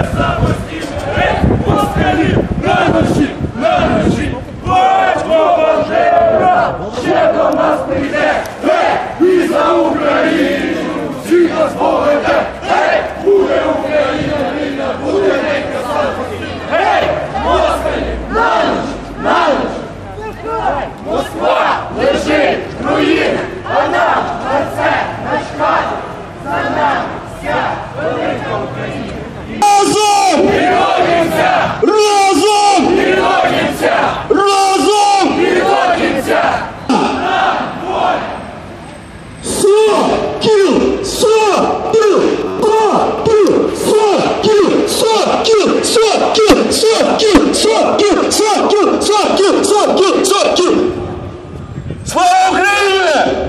Yeah. Сокіл! Сокіл! Сокіл! Сокіл! Сокіл! Сокіл! Слава Україні!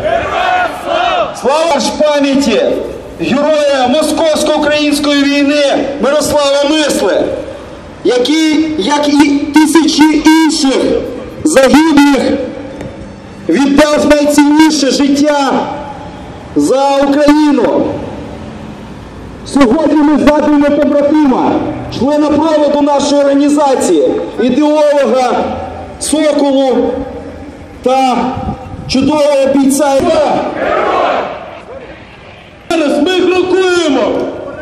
Слава ж пам'яті героя Московсько-української війни Мирослава Мисли, який, як і тисячі інших загиблих, віддав найцінніше життя за Україну. Сьогодні ми згадуємо побратима, члена проводу нашої організації, ідеолога Соколу та чудового бійця. Зараз ми крокуємо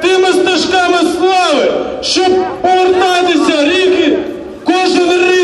тими стежками слави, щоб повертатися ріки кожен рік.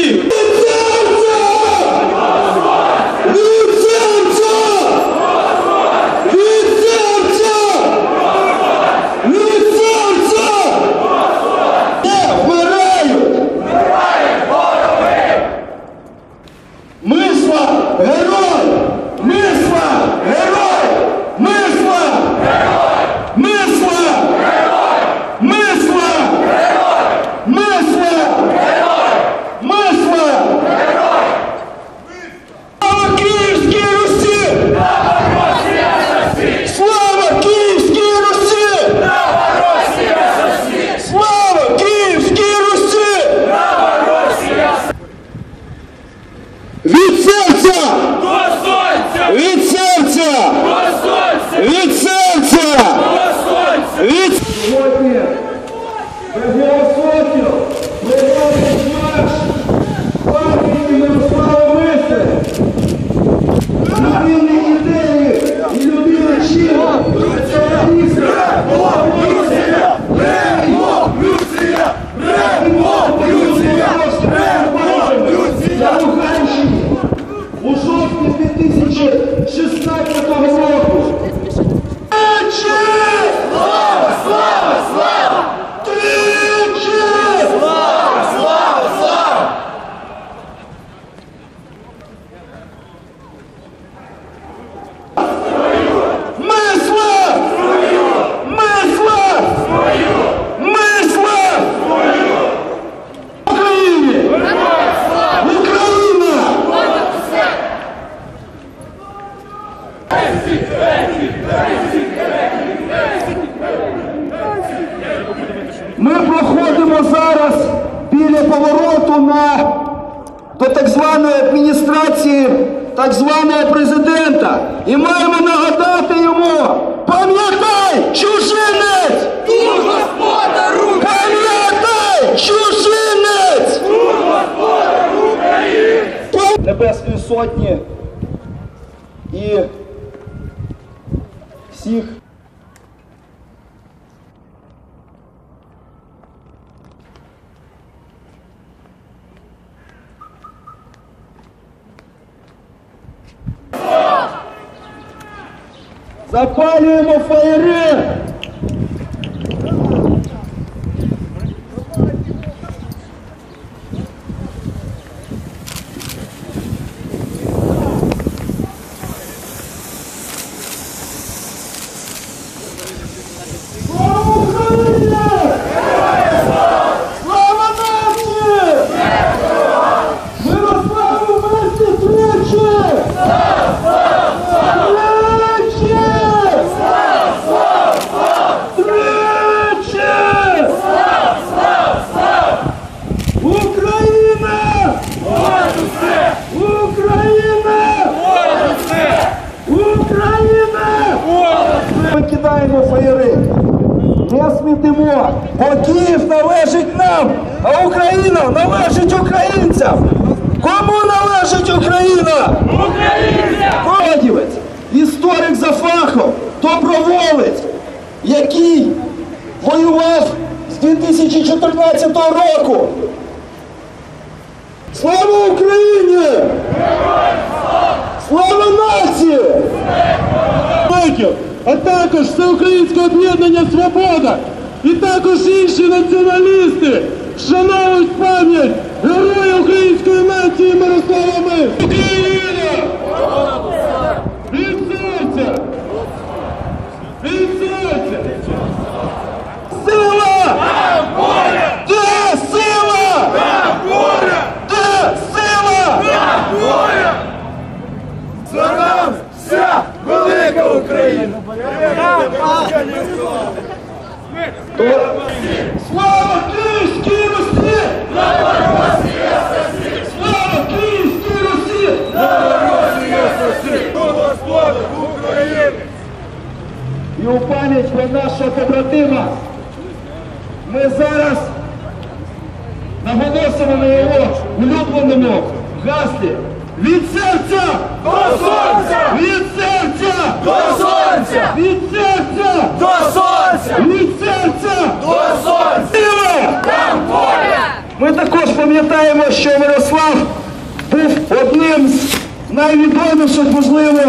Ми проходимо зараз біля повороту на до так званої адміністрації так званого президента. І маємо нагадати йому: пам'ятай, чужинець! Тут господар України! Пам'ятай, чужинець! Тут господар України! Небесної сотні і всіх Запалюємо фаєри! року. Слава Україні! Слава нації! Байків, а також Всеукраїнське об'єднання Свобода і також інші націоналісти вшановують пам'ять героя української нації Серця! До сонця! Від серця! До сонця! Там воля! Ми також пам'ятаємо, що Мирослав був одним з найвідоміших, можливо,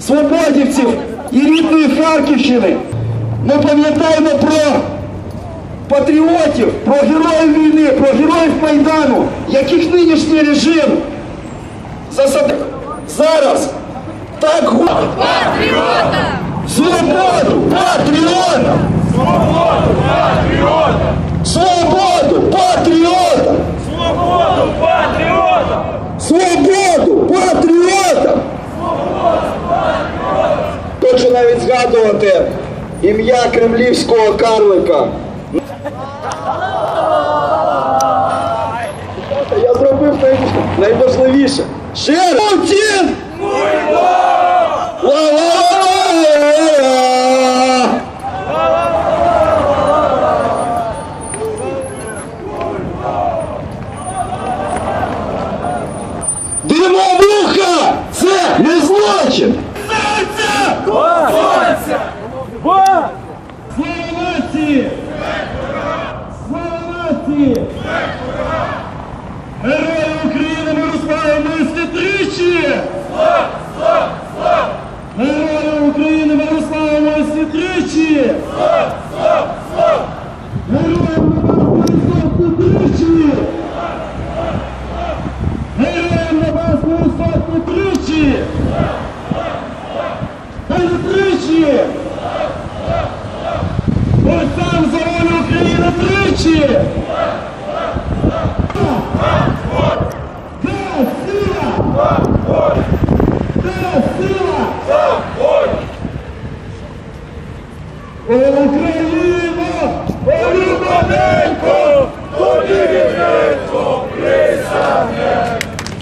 свободівців і рідної Харківщини. Ми пам'ятаємо про патріотів, про героїв війни, про героїв Майдану, яких нинішній режим засадив. Зараз так губить Патріота! Свободу патріотам! Свободу патріота! Свободу патріотам! Свободу патріота! Свободу патріотам! Хочу навіть згадувати ім'я кремлівського карлика. Я зробив най- найважливіше. Ще раз! Путін! Ла-ла-ла-ла-ла! Димовуха! Це не злочин! Серця! Сонця! Слава нації! Слава нації! Герої України Мирослава Миски тричі! Герої України Мирослава Миски тричі! Героям Небесної Сотні тричі! Героям Небесної Сотні тричі! Героям тричі! Борцям за волю України тричі! Де сила? Де сила? Україна! Улюблененько! Тобі рідненько присягне!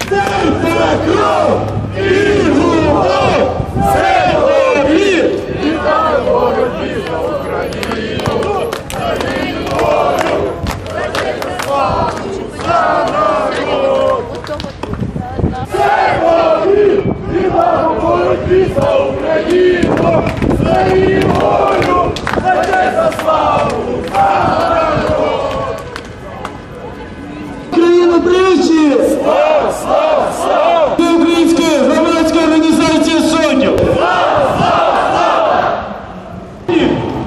Серце і любов! Це тобі! Боротьбі за Україну! За її волю! За те за славу! Україна тричі! Слава! Слава! Слава! Української громадської організації Сотню!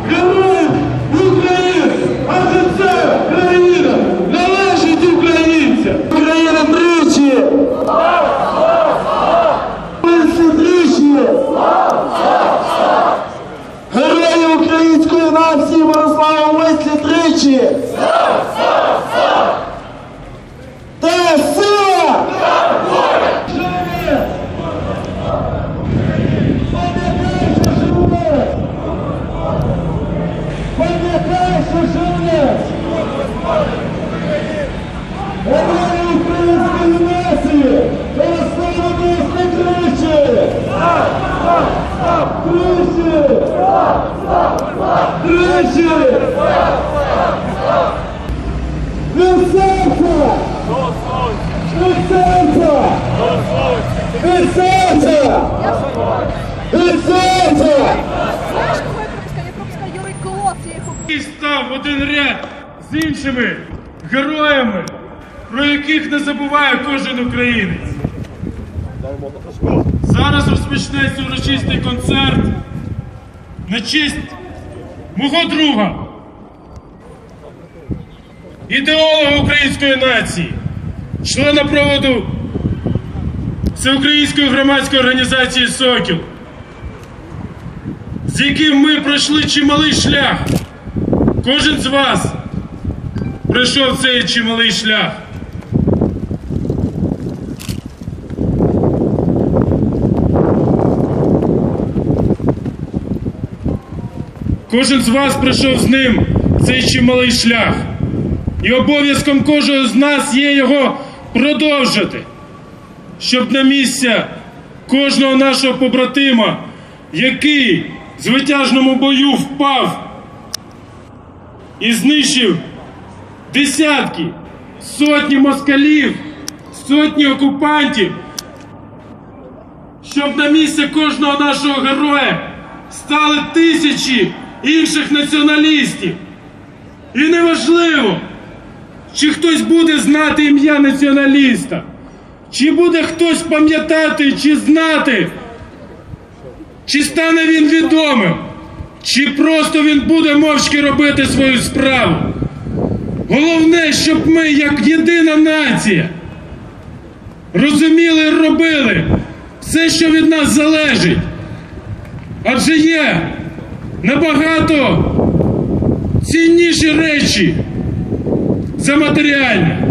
Героям України! Адже це країна належить українцям! Україна тричі! Пильці тричі! Герої української нації Мирослава Мислі тричі! Де сила? Живе! Пам'ятай, що живе! Пам'ятай, що живе! Герої української нації! Мирослава Миски тричі! Тричі! Тричі! Від серця! Від серця! Їх І став в один ряд з іншими героями, про яких не забуває кожен українець. Зараз розпочнеться урочистий концерт на честь мого друга, ідеолога української нації, члена проводу Всеукраїнської громадської організації Сокіл, з яким ми пройшли чималий шлях. Кожен з вас пройшов цей чималий шлях. Кожен з вас пройшов з ним цей чималий шлях. І обов'язком кожного з нас є його продовжити, щоб на місця кожного нашого побратима, який в звитяжному бою впав і знищив десятки, сотні москалів, сотні окупантів, щоб на місце кожного нашого героя стали тисячі інших націоналістів. І неважливо, чи хтось буде знати ім'я націоналіста, чи буде хтось пам'ятати, чи знати, чи стане він відомим, чи просто він буде мовчки робити свою справу. Головне, щоб ми, як єдина нація, розуміли і робили все, що від нас залежить. Адже є набагато цінніші речі за матеріальне.